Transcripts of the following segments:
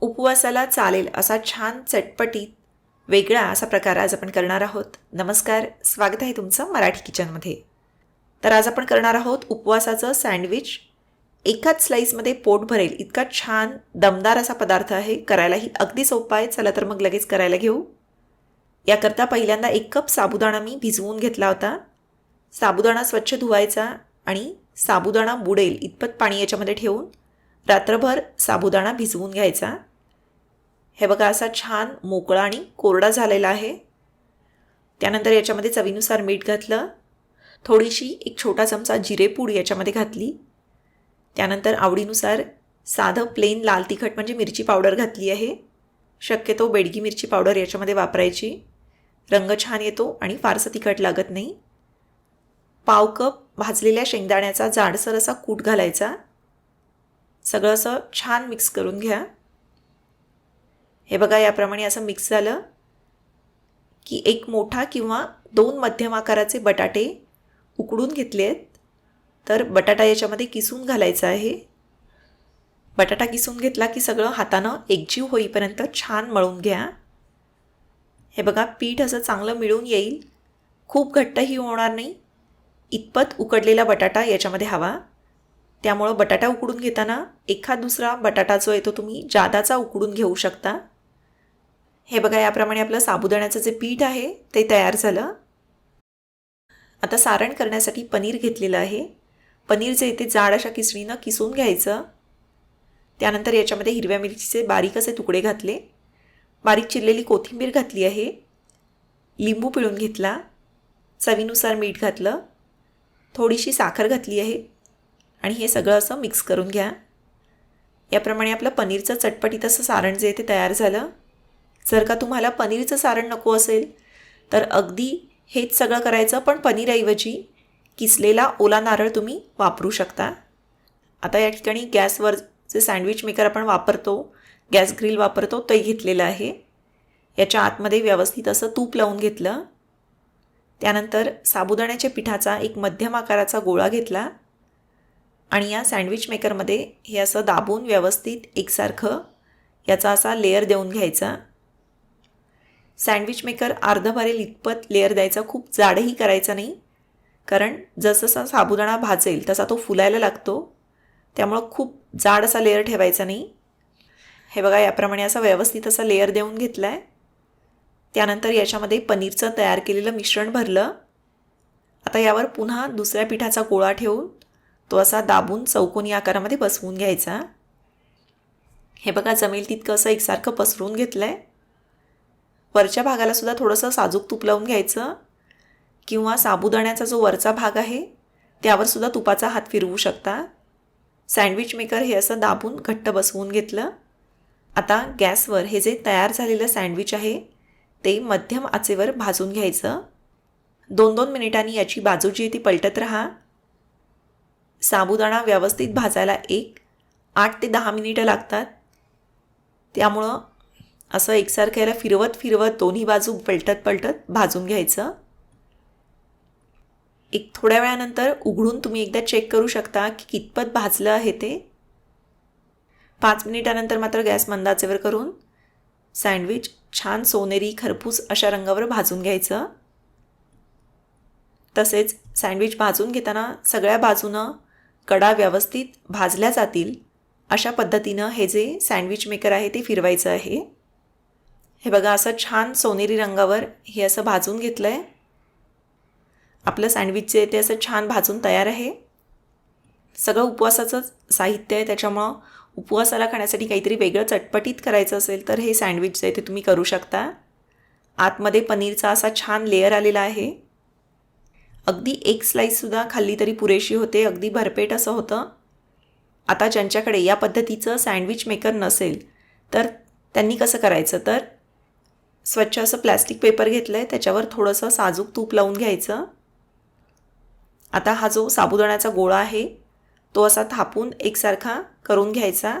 उपवासाला चालेल असा छान चटपटीत वेगळा असा प्रकार आज आपण करणार आहोत. नमस्कार स्वागत आहे तुमचं मराठी किचनमध्ये. तर आज आपण करणार आहोत उपवासाचं सँडविच. एकाच स्लाईसमध्ये पोट भरेल. इतका छान दमदार असा पदार्थ आहे. करायलाही अगदी सोपा आहे. चला तर मग लगेच करायला घेऊ. याकरता पहिल्यांदा एक कप साबुदाणा मी भिजवून घेतला होता. साबुदाणा स्वच्छ धुवायचा आणि साबुदाणा बुडेल इतपत पाणी याच्यामध्ये ठेवून. रात्रभर साबुदाणा भिजवून घ्यायचा. हे बघा असा छान मोकळा आणि कोरडा झालेला आहे. त्यानंतर याच्यामध्ये चवीनुसार मीठ घातलं. थोडीशी एक छोटा चमचा जिरेपूड याच्यामध्ये घातली. त्यानंतर आवडीनुसार साधं प्लेन लाल तिखट म्हणजे मिरची पावडर घातली आहे. शक्यतो बेडगी मिरची पावडर याच्यामध्ये वापरायची. रंग छान येतो आणि फारसं तिखट लागत नाही. पाव कप भाजलेल्या शेंगदाण्याचा जाडसर असा कूट घालायचा. सगळं असं छान मिक्स करून घ्या. हे बघा याप्रमाणे असं मिक्स झालं की एक मोठा किंवा दोन मध्यम आकाराचे बटाटे उकडून घेतले आहेत तर बटाटा याच्यामध्ये किसून घालायचा आहे. बटाटा किसून घेतला की सगळं हातानं एकजीव होईपर्यंत छान मळून घ्या. हे बघा पीठ असं चांगलं मिळून येईल. खूप घट्टही होणार नाही. इतपत उकडलेला बटाटा याच्यामध्ये हवा. त्यामुळं बटाटा उकडून घेताना एखाद दुसरा बटाटा जो आहे तो तुम्ही जादाचा उकडून घेऊ शकता. हे बघा याप्रमाणे आपलं साबुदाण्याचं जे पीठ आहे ते तयार झालं. आता सारण करण्यासाठी पनीर घेतलेलं आहे. पनीर जे ते जाड अशा किसणीनं किसून घ्यायचं. त्यानंतर याच्यामध्ये हिरव्या मिरचीचे बारीक असे तुकडे घातले. बारीक चिरलेली कोथिंबीर घातली आहे. लिंबू पिळून घेतला. चवीनुसार मीठ घातलं. थोडीशी साखर घातली आहे. आणि हे सगळं असं मिक्स करून घ्या. याप्रमाणे आपलं पनीरचं चटपटीत असं सारण जे ते तयार झालं. जर का तुम्हाला पनीरचं सारण नको असेल तर अगदी हेच सगळं करायचं पण पनीरऐवजी किसलेला ओला नारळ तुम्ही वापरू शकता. आता या ठिकाणी गॅसवर जे सँडविच मेकर आपण वापरतो गॅस ग्रिल वापरतो ते घेतलेलं आहे. याच्या आतमध्ये व्यवस्थित असं तूप लावून घेतलं. त्यानंतर साबुदाण्याच्या पिठाचा एक मध्यम आकाराचा गोळा घेतला. आणि या सँडविच मेकरमध्ये हे असं दाबून व्यवस्थित एकसारखं याचा असा लेअर देऊन घ्यायचा. सँडविच मेकर अर्ध भरेल इतपत लेअर द्यायचा खूप जाडही करायचा नाही. कारण जसजसा साबुदाणा भाजेल तसा तो फुलायला लागतो. त्यामुळं खूप जाड असा लेअर ठेवायचा नाही. हे बघा याप्रमाणे असा व्यवस्थित असा लेअर देऊन घेतला आहे त्यानंतर याच्यामध्ये पनीरचं तयार केलेलं मिश्रण भरलं. आता यावर पुन्हा दुसऱ्या पिठाचा गोळा ठेवून तो असा दाबून चौकोनी आकारामध्ये बसवून घ्यायचा. हे बघा जमेल तितकं असं एकसारखं पसरून घेतलं आहे वरच्या भागाला सुद्धा थोडंसं साजूक तूप लावून घ्यायचं. किंवा साबुदाण्याचा जो वरचा भाग आहे त्यावर सुद्धा तुपाचा हात फिरवू शकता. सँडविच मेकर हे असं दाबून घट्ट बसवून घेतलं. आता गॅसवर हे जे तयार झालेलं सँडविच आहे ते मध्यम आचेवर भाजून घ्यायचं. दोन दोन मिनिटांनी याची बाजू जी आहे ती पलटत राहा. साबुदाणा व्यवस्थित भाजायला एक आठ ते दहा मिनिटं लागतात. त्यामुळं असं एकसारखं याला फिरवत फिरवत दोन्ही बाजू पलटत पलटत भाजून घ्यायचं. एक थोड्या वेळानंतर उघडून तुम्ही एकदा चेक करू शकता की कितपत भाजलं आहे ते. पाच मिनिटानंतर मात्र गॅस मंदाचेवर करून सँडविच छान सोनेरी खरपूस अशा रंगावर भाजून घ्यायचं. तसेच सँडविच भाजून घेताना सगळ्या बाजूनं कडा व्यवस्थित भाजल्या जातील अशा पद्धतीनं हे जे सँडविच मेकर आहे ते फिरवायचं आहे. हे बघा असं छान सोनेरी रंगावर हे असं भाजून घेतलं आहे आपलं सँडविच जे ते असं छान भाजून तयार आहे. सगळं उपवासाचं साहित्य आहे त्याच्यामुळं उपवासाला खाण्यासाठी काहीतरी वेगळं चटपटीत करायचं असेल तर हे सँडविच जे आहे ते तुम्ही करू शकता. आतमध्ये पनीरचा असा छान लेअर आलेला आहे. अगदी एक स्लाईससुद्धा खाल्ली तरी पुरेशी होते अगदी भरपेट असं होतं. आता ज्यांच्याकडे या पद्धतीचं सँडविच मेकर नसेल तर त्यांनी कसं करायचं? तर स्वच्छ असं प्लॅस्टिक पेपर घेतलं आहे त्याच्यावर थोडंसं साजूक तूप लावून घ्यायचं. आता हा जो साबुदाण्याचा गोळा आहे तो असा थापून एकसारखा करून घ्यायचा.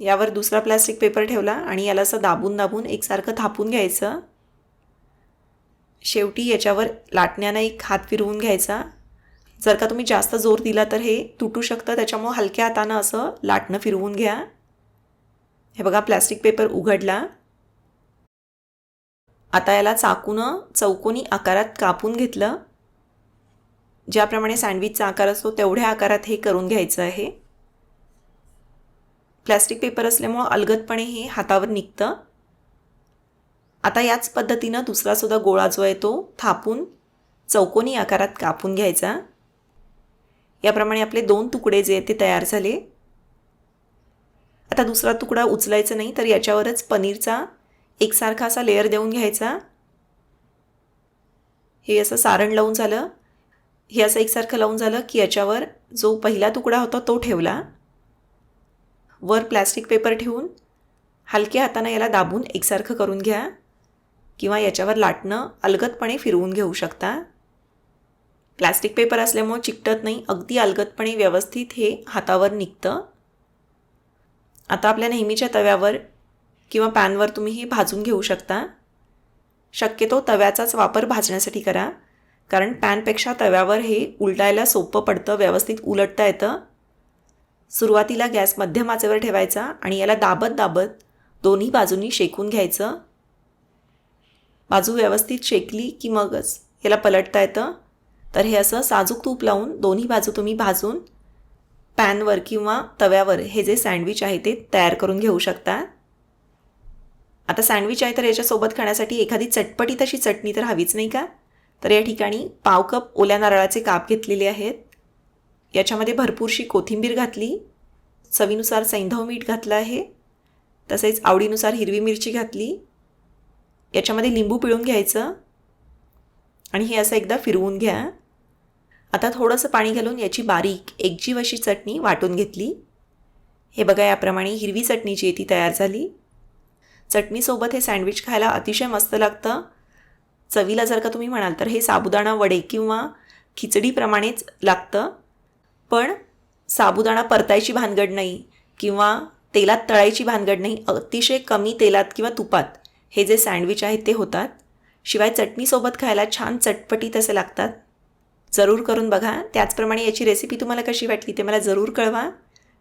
यावर दुसरा प्लॅस्टिक पेपर ठेवला आणि याला असं दाबून दाबून एकसारखं थापून घ्यायचं. शेवटी याच्यावर लाटण्यानं एक हात फिरवून घ्यायचा. जर का तुम्ही जास्त जोर दिला तर हे तुटू शकतं त्याच्यामुळं हलक्या हातानं असं लाटणं फिरवून घ्या. हे बघा प्लॅस्टिक पेपर उघडला. आता याला चाकूनं चौकोनी आकारात कापून घेतलं. ज्याप्रमाणे सँडविचचा आकार असतो तेवढ्या आकारात हे करून घ्यायचं आहे. प्लॅस्टिक पेपर असल्यामुळं अलगदपणे हे हातावर निघतं. आता याच पद्धतीनं दुसरासुद्धा गोळा जो आहे तो थापून चौकोनी आकारात कापून घ्यायचा. याप्रमाणे आपले दोन तुकडे जे आहेत ते तयार झाले. आता दुसरा तुकडा उचलायचा नाही तर याच्यावरच पनीरचा एकसारखा असा लेअर देऊन घ्यायचा. हे असं सारण लावून झालं. हे असं एकसारखं लावून झालं की याच्यावर जो पहिला तुकडा होता तो ठेवला. वर प्लॅस्टिक पेपर ठेवून हलक्या हाताने याला दाबून एकसारखं करून घ्या किंवा याच्यावर लाटणं अलगदपणे फिरवून घेऊ शकता. प्लॅस्टिक पेपर असल्यामुळं चिकटत नाही अगदी अलगदपणे व्यवस्थित हे हातावर निघतं. आता आपल्या नेहमीच्या तव्यावर किंवा पॅनवर तुम्ही हे भाजून घेऊ शकता. शक्यतो तव्याचाच वापर भाजण्यासाठी करा. कारण पॅनपेक्षा तव्यावर हे उलटायला सोपं पडतं व्यवस्थित उलटता येतं. सुरुवातीला गॅस मध्यम आचेवर ठेवायचा आणि याला दाबत दाबत दोन्ही बाजूंनी शेकून घ्यायचं. बाजू व्यवस्थित शेकली की मगच याला पलटता येतं. तर हे असं साजूक तूप लावून दोन्ही बाजू तुम्ही भाजून पॅनवर किंवा तव्यावर हे जे सँडविच आहे ते तयार करून घेऊ शकता. आता सँडविच आहे तर याच्यासोबत खाण्यासाठी एखादी चटपटी तशी चटणी तर हवीच नाही का? तर या ठिकाणी पाव कप ओल्या नारळाचे काप घेतलेले आहेत. याच्यामध्ये भरपूरशी कोथिंबीर घातली. चवीनुसार सैंधव मीठ घातलं आहे. तसेच आवडीनुसार हिरवी मिरची घातली. याच्यामध्ये लिंबू पिळून घ्यायचं. आणि हे असं एकदा फिरवून घ्या. आता थोडंसं पाणी घालून याची बारीक एकजीव अशी चटणी वाटून घेतली. हे बघा याप्रमाणे हिरवी चटणी जी आहे ती तयार झाली. चटणीसोबत हे सँडविच खायला अतिशय मस्त लागतं. चवीला जर का तुम्ही म्हणाल तर हे साबुदाणा वडे किंवा खिचडीप्रमाणेच लागतं. पण साबुदाणा परतायची भानगड नाही किंवा तेलात तळायची भानगड नाही अतिशय कमी तेलात किंवा तुपात हे जे सँडविच आहेत ते होतात. शिवाय चटणीसोबत खायला छान चटपटीत असे लागतात. जरूर करून बघा. त्याचप्रमाणे याची रेसिपी तुम्हाला कशी वाटली ते मला जरूर कळवा.